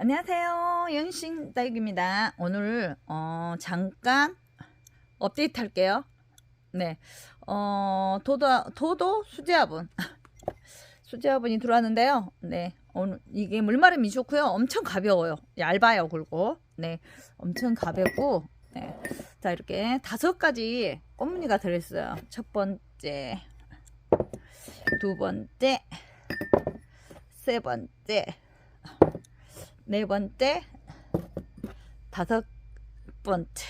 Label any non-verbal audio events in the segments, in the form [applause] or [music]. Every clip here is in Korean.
안녕하세요. 영신딸기입니다. 오늘 어, 잠깐 업데이트 할게요. 네. 어, 도도 도도 수제화분. [laughs] 수제화분이 들어왔는데요. 네. 오늘 이게 물마름이 좋고요. 엄청 가벼워요. 얇아요. 그리고 네. 엄청 가볍고 네. 자, 이렇게 다섯 가지 꽃무늬가 들어 있어요. 첫 번째 두 번째 세 번째 네 번째, 다섯 번째.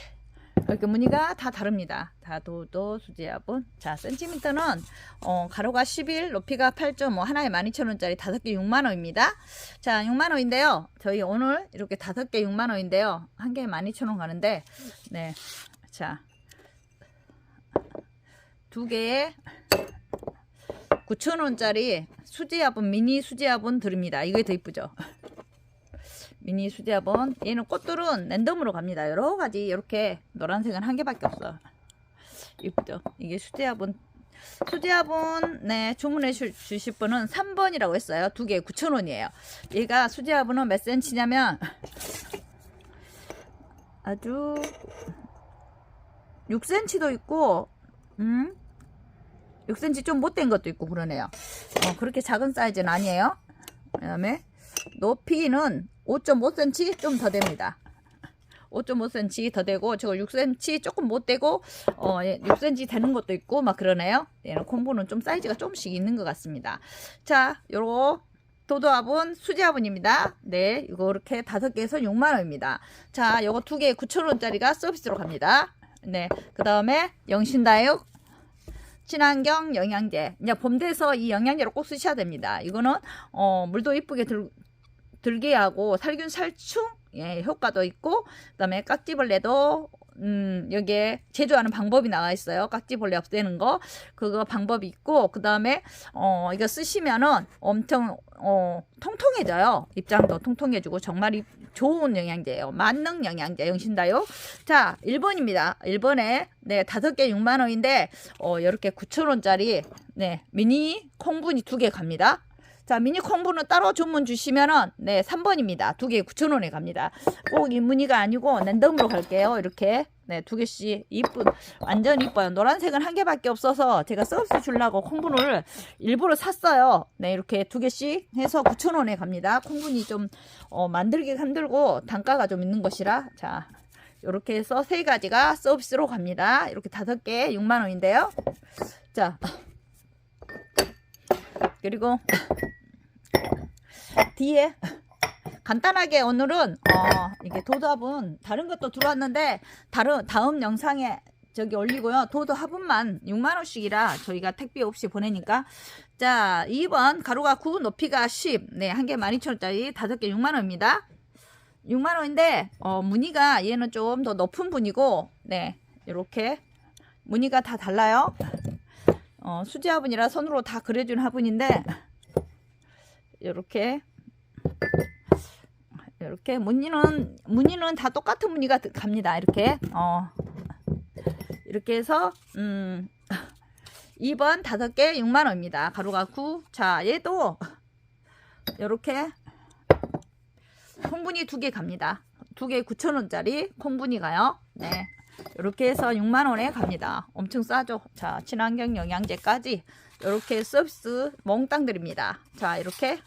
이렇게 무늬가 다 다릅니다. 다도도 수제화분. 자, 센티미터는 어, 가로가 11, 높이가 8.5, 하나에 12,000원짜리 다섯 개 6만 원입니다. 자, 6만 원인데요. 저희 오늘 이렇게 다섯 개 6만 원인데요. 한 개에 12,000원 가는데 네. 자. 두 개에 9,000원짜리 수제화분 미니 수제화분 드립니다. 이게 더 이쁘죠? 미니 수제화분 얘는 꽃들은 랜덤으로 갑니다. 여러 가지 이렇게 노란색은 한 개밖에 없어. 이쁘죠? 이게 수제화분 수제화분 네 주문해 주, 주실 분은 3번이라고 했어요. 두 개에 9,000원이에요. 얘가 수제화분은 몇 센치냐면 아주 6cm도 있고 음? 6cm 좀 못된 것도 있고 그러네요. 어, 그렇게 작은 사이즈는 아니에요. 그 다음에 높이는 5.5cm 좀 더 됩니다. 5.5cm 더 되고 저거 6cm 조금 못 되고 어 6cm 되는 것도 있고 막 그러네요. 얘는 콤보는 좀 사이즈가 조금씩 있는 것 같습니다. 자, 요거 도도화분 수제화분입니다. 네, 이거 이렇게 다섯 개에서 6만 원입니다. 자, 요거 두 개에 9천 원짜리가 서비스로 갑니다. 네, 그 다음에 영신다육 친환경 영양제. 이제 봄 돼서 이 영양제를 꼭 쓰셔야 됩니다. 이거는 어, 물도 이쁘게 들, 들게 하고 살균 살충 예, 효과도 있고 그다음에 깍지벌레도 음, 여기에 제조하는 방법이 나와 있어요. 깍지벌레 없애는 거. 그거 방법이 있고, 그 다음에, 어, 이거 쓰시면은 엄청, 어, 통통해져요. 입장도 통통해지고, 정말 이, 좋은 영양제예요. 만능 영양제, 영신다요. 자, 1번입니다. 1번에, 네, 다섯 개 6만원인데, 어, 이렇게 9천원짜리, 네, 미니 콩분이 두 개 갑니다. 자, 미니 콩분은 따로 주문 주시면은 네, 3번입니다. 두 개에 9,000원에 갑니다. 꼭이 무늬가 아니고 랜덤으로 갈게요. 이렇게. 네, 두 개씩 이쁜 완전 이뻐요. 노란색은 한 개밖에 없어서 제가 서비스 주려고 콩분을 일부러 샀어요. 네, 이렇게 두 개씩 해서 9,000원에 갑니다. 콩분이 좀 어, 만들기 힘들고 단가가 좀 있는 것이라 자, 이렇게 해서 세 가지가 서비스로 갑니다. 이렇게 다섯 개 6만 원인데요. 자, 그리고 뒤에 간단하게 오늘은 어 이게 도답은 다른 것도 들어왔는데 다른 다음 영상에 저기 올리고요. 도도 화분만 6만원씩이라 저희가 택배 없이 보내니까. 자, 2번 가로가 9, 높이가 10. 네, 한 개 12,000원짜리 다섯 개 6만원입니다. 6만원인데, 어, 무늬가 얘는 좀 더 높은 분이고, 네, 이렇게 무늬가 다 달라요. 어, 수지 화분이라 손으로 다 그려준 화분인데, 이렇게 이렇게 무늬는 무늬는 다 똑같은 무늬가 갑니다. 이렇게 어 이렇게 해서 음 [laughs] 2번 다섯 개 6만 원입니다. 가로가 9. 자, 얘도 이렇게 콩분이 두 개 갑니다. 두 개 9천 원짜리 콩분이 가요. 네. 이렇게 해서 6만 원에 갑니다. 엄청 싸죠. 자, 친환경 영양제까지 이렇게 서비스 몽땅 드립니다. 자, 이렇게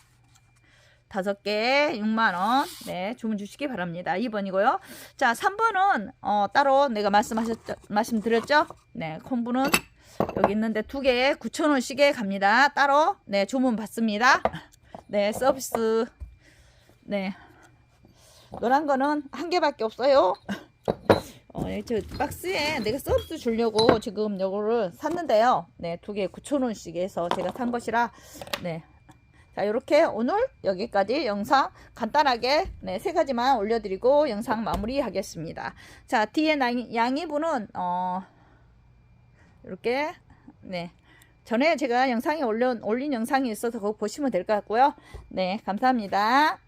다섯 개에 6만원. 네, 주문 주시기 바랍니다. 2번이고요. 자, 3번은, 어, 따로 내가 말씀하셨죠, 말씀드렸죠? 네, 콤부는 여기 있는데 두 개에 9,000원씩에 갑니다. 따로, 네, 주문 받습니다. 네, 서비스. 네. 노란 거는 한 개밖에 없어요. 저 박스에 내가 서비스 주려고 지금 요거를 샀는데요. 네, 두 개에 9,000원씩 해서 제가 산 것이라, 네, 자 이렇게 오늘 여기까지 영상 간단하게 네, 세 가지만 올려드리고 영상 마무리 하겠습니다. 자 뒤에 양이분은 어 이렇게 네. 전에 제가 영상에 올려, 올린 영상이 있어서 그거 보시면 될 것 같고요. 네 감사합니다